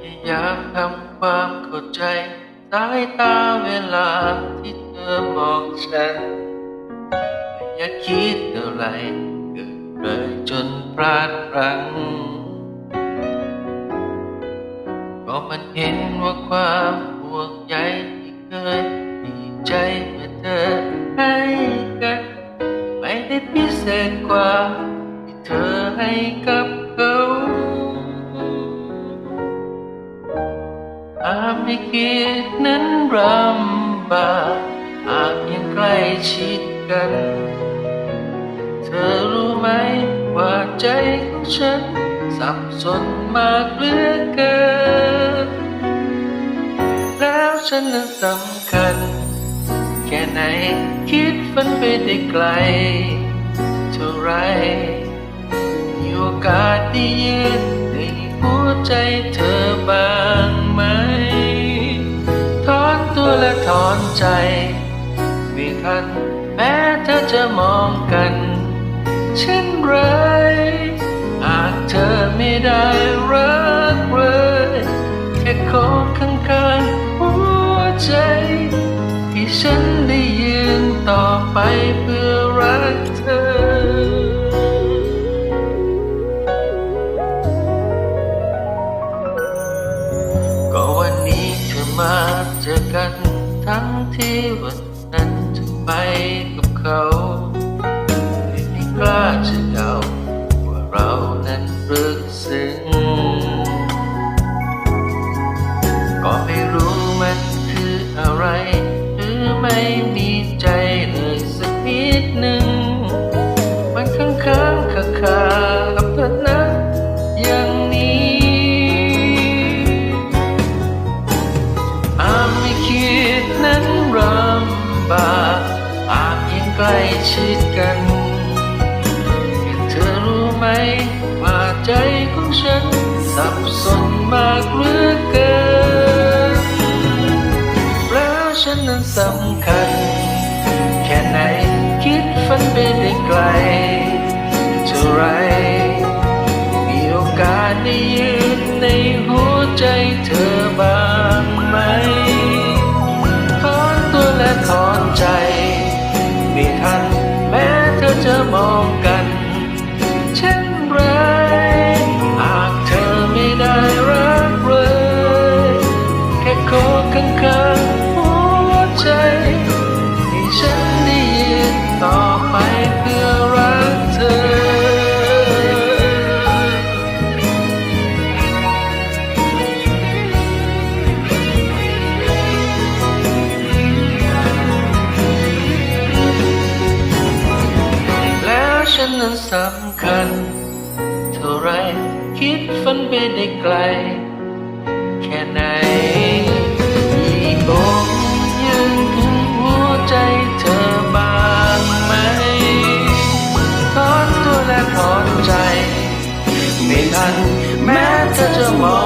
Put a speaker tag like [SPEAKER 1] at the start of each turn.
[SPEAKER 1] พยายามทำความเข้าใจ สายตาเวลาที่เธอมองฉัน ไม่อยากคิดอะไรเกิดเลยจนพลาดพลั้งก็มันเห็นว่าความห่วงใยที่เคยมีใจเมื่อเธอให้กัน ไม่ได้พิเศษกว่าที่เธอให้กับ เขาอาจไม่คิดนั้นรำบากอาจยังใกล้ชิดกัน เธอรู้ไหมว่าใจของฉัน สับสนมากเหลือเกิน แล้วฉันนั้นสำคัญ แค่ไหนคิดฝันไปได้ไกล เท่าไรมีโอกาสได้ยืนในหัวใจเธอัน แม้เธอจะมองกันเช่นไร หากเธอไม่ได้รักเลยแค่ขอข้างๆหัวใจ ที่ฉันได้ยืนต่อไปเพื่อรักเธอก็วันนี้เธอมาเจอกันทั้งที่วัน ไปกับเขาไม่กล้าจะเดาว่าเรานั้นรึกซึ้ง ล้ชิดกันเธอรู้ไหมว่าใจของฉันสับสนมากเหลือเกินแล้วฉันนั้นสำคัญ แค่ไหนคิดฝันไปได้ไกลเท่าไรมีโอกาสได้ยืนในหัวใจเธอบ้างไหมถอนตัวและถอนใจ ไำคัญ เท่าไรคิดฝันไปได้ไกล แค่ไหนมีอกยืนถึงหัวใจเธอบางไหมถอนตัวและถอนใจ ไม่ทันแม้เธอจะมอง